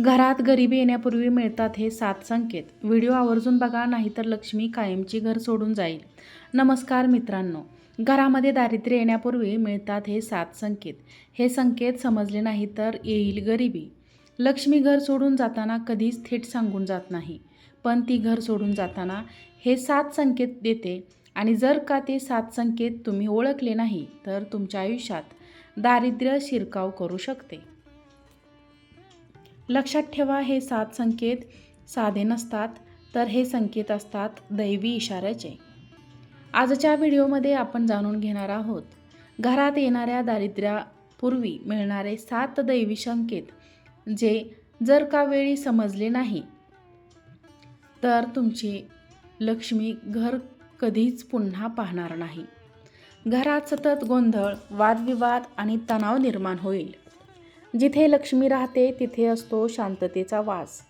घरात गरिबी येण्यापूर्वी मिळतात हे सात संकेत. व्हिडिओ आवर्जून बघा नाहीतर लक्ष्मी कायमची घर सोडून जाईल. नमस्कार मित्रांनो. घरामध्ये दारिद्र्य येण्यापूर्वी मिळतात हे सात संकेत. हे संकेत समजले नाही तर येईल गरिबी. लक्ष्मी घर सोडून जाताना कधीच थेट सांगून जात नाही. पण ती घर सोडून जाताना हे सात संकेत देते आणि जर का ते सात संकेत तुम्ही ओळखले नाही तर तुमच्या आयुष्यात दारिद्र्य शिरकाव करू शकते. लक्षात ठेवा हे सात संकेत साधे नसतात तर हे संकेत असतात दैवी इशाऱ्याचे. आजच्या व्हिडिओमध्ये आपण जाणून घेणार आहोत घरात येणाऱ्या दारिद्र्यापूर्वी मिळणारे सात दैवी संकेत जे जर का वेळी समजले नाही तर तुमची लक्ष्मी घर कधीच पुन्हा पाहणार नाही. घरात सतत गोंधळ वादविवाद आणि तणाव निर्माण होईल. जिथे लक्ष्मी राहते तिथे असतो शांततेचा वास.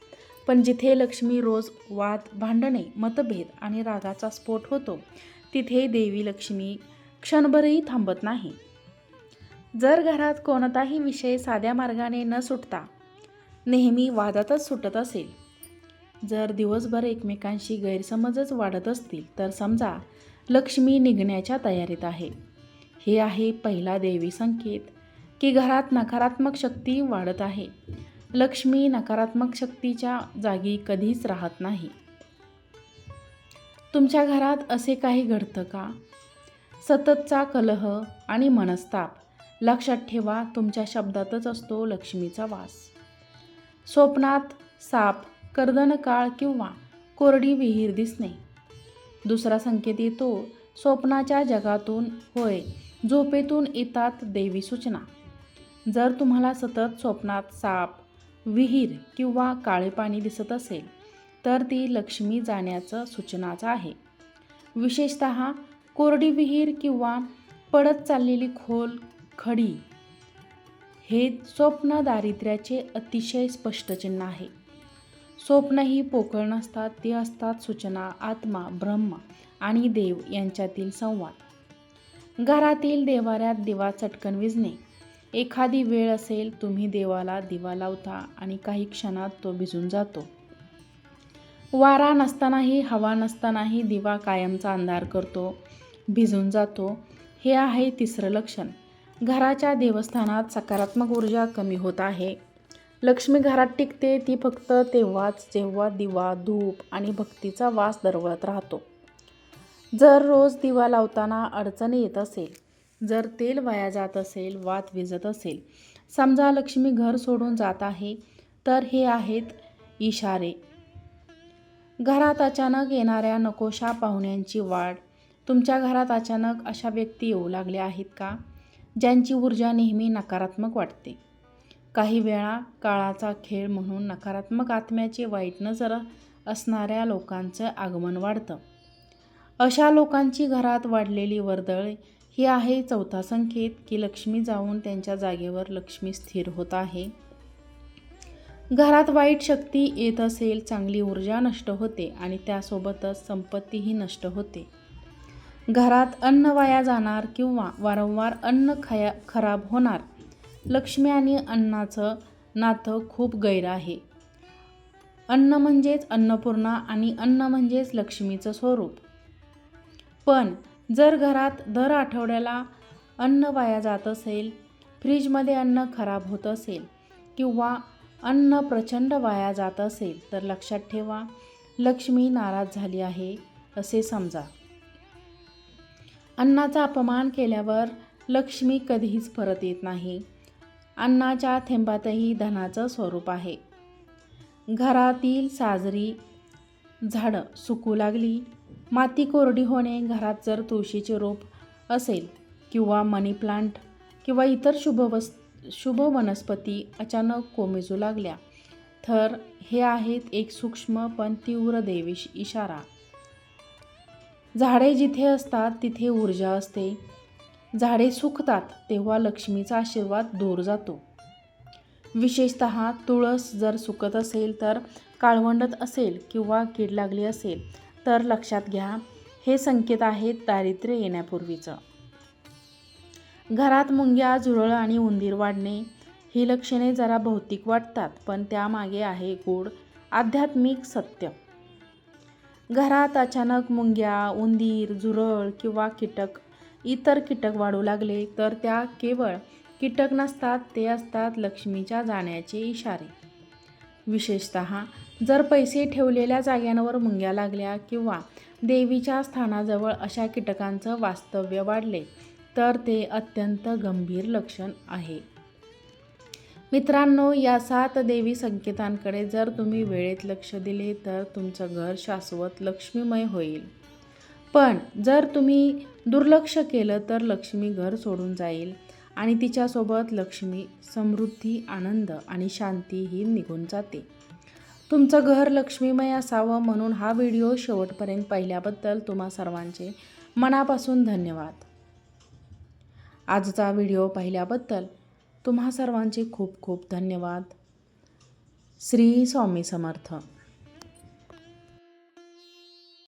पण जिथे लक्ष्मी रोज वाद भांडणे मतभेद आणि रागाचा स्फोट होतो तिथे देवी लक्ष्मी क्षणभरही थांबत नाही. जर घरात कोणताही विषय साध्या मार्गाने न सुटता नेहमी वादातच सुटत असेल. जर दिवसभर एकमेकांशी गैरसमजच वाढत असतील तर समजा लक्ष्मी निघण्याच्या तयारीत आहे. हे आहे पहिला देवी संकेत. की घरात नकारात्मक शक्ती वाढत आहे. लक्ष्मी नकारात्मक शक्तीच्या जागी कधीच राहत नाही. तुमच्या घरात असे काही घडतं का? सततचा कलह आणि मनस्ताप लक्षात ठेवा तुमच्या शब्दातच असतो लक्ष्मीचा वास. स्वप्नात साप कर्दनकाळ किंवा कोरडी विहीर दिसणे. दुसरा संकेत येतो स्वप्नाच्या जगातून होय झोपेतून येतात देवी सूचना. जर तुम्हाला सतत स्वप्नात साप विहीर किंवा काळे पाणी दिसत असेल तर ती लक्ष्मी जाण्याचं सूचनाचं आहे. विशेषत कोरडी विहीर किंवा पडत चाललेली खोल खडी हे स्वप्न दारिद्र्याचे अतिशय स्पष्ट चिन्ह आहे. स्वप्न ही पोकळ नसतात ते असतात सूचना आत्मा ब्रह्म आणि देव यांच्यातील संवाद. घरातील देवाऱ्यात दिवा चटकन विझणे एखादी वेळ असेल तुम्ही देवाला दिवा लावता आणि काही क्षणात तो भिजून जातो. वारा नसतानाही हवा नसतानाही दिवा कायमचा अंधार करतो भिजून जातो. हे आहे तिसरं लक्षण. घराच्या देवस्थानात सकारात्मक ऊर्जा कमी होत आहे. लक्ष्मी घरात टिकते ती फक्त तेव्हाच जेव्हा दिवा धूप आणि भक्तीचा वास दरवळत राहतो. जर रोज दिवा लावताना अडचणी येत असेल जर तेल वाया जात असेल वात विजत असेल. समजा लक्ष्मी घर सोडून जात आहे तर हे आहेत इशारे. घरात अचानक येणाऱ्या नकोशा पाहुण्यांची वाढ. तुमच्या घरात अचानक अशा व्यक्ती येऊ लागल्या आहेत का? ज्यांची ऊर्जा नेहमी नकारात्मक वाटते. काही वेळा काळाचा खेळ म्हणून नकारात्मक आत्म्याचे वाईट नजर असणाऱ्या लोकांचं आगमन वाढतं. अशा लोकांची घरात वाढलेली वर्दळ ही आहे चौथा संकेत की लक्ष्मी जाऊन त्यांच्या जागेवर लक्ष्मी स्थिर होत आहे. घरात वाईट शक्ती येत असेल चांगली ऊर्जा नष्ट होते आणि त्यासोबतच संपत्तीही नष्ट होते. घरात अन्न वाया जाणार किंवा वारंवार अन्न खया खराब होणार लक्ष्मी आणि अन्नाचं नातं खूप गैर आहे. अन्न म्हणजेच अन्नपूर्णा आणि अन्न म्हणजेच लक्ष्मीचं स्वरूप. पण जर घरात दर आठवड्याला अन्न वाया जात असेल फ्रीजमध्ये अन्न खराब होत असेल किंवा अन्न प्रचंड वाया जात असेल तर लक्षात ठेवा लक्ष्मी नाराज झाली आहे असे समजा. अन्नाचा अपमान केल्यावर लक्ष्मी कधीच परत येत नाही. अन्नाच्या थेंबातही धनाचं स्वरूप आहे. घरातील साजरी झाडं सुकू लागली माती कोरडी होणे घरात जर तुळशीचे रोप असेल किंवा मनी प्लांट किंवा इतर शुभ वस् शुभ वनस्पती अचानक कोमेजू लागल्या तर हे आहेत एक सूक्ष्म पण तीव्र देवीश इशारा. झाडे जिथे असतात तिथे ऊर्जा असते. झाडे सुकतात तेव्हा लक्ष्मीचा आशीर्वाद दूर जातो. विशेषत तुळस जर सुकत असेल तर काळवंडत असेल किंवा कीड लागली असेल तर लक्षात घ्या हे संकेत आहेत दारिद्र्य येण्यापूर्वीचं. घरात मुंग्या झुरळ आणि उंदीर वाढणे ही लक्षणे जरा भौतिक वाटतात पण त्यामागे आहे गूढ आध्यात्मिक सत्य. घरात अचानक मुंग्या उंदीर झुरळ किंवा कीटक इतर कीटक वाढू लागले तर त्या केवळ कीटक नसतात ते असतात लक्ष्मीच्या जाण्याचे इशारे. विशेषत जर पैसे ठेवलेल्या जाग्यांवर मुंग्या लागल्या किंवा देवीच्या स्थानाजवळ अशा कीटकांचं वास्तव्य वाढले तर ते अत्यंत गंभीर लक्षण आहे. मित्रांनो या सात देवी संकेतांकडे जर तुम्ही वेळेत लक्ष दिले तर तुमचं घर शाश्वत लक्ष्मीमय होईल. पण जर तुम्ही दुर्लक्ष केलं तर लक्ष्मी घर सोडून जाईल आणि तिच्यासोबत लक्ष्मी समृद्धी आनंद आणि शांतीही निघून जाते. तुमचं घर लक्ष्मीमय असावं म्हणून हा व्हिडिओ शेवटपर्यंत पाहिल्याबद्दल तुम्हा सर्वांचे मनापासून धन्यवाद. आजचा व्हिडिओ पाहिल्याबद्दल तुम्हा सर्वांचे खूप खूप धन्यवाद. श्री स्वामी समर्थ.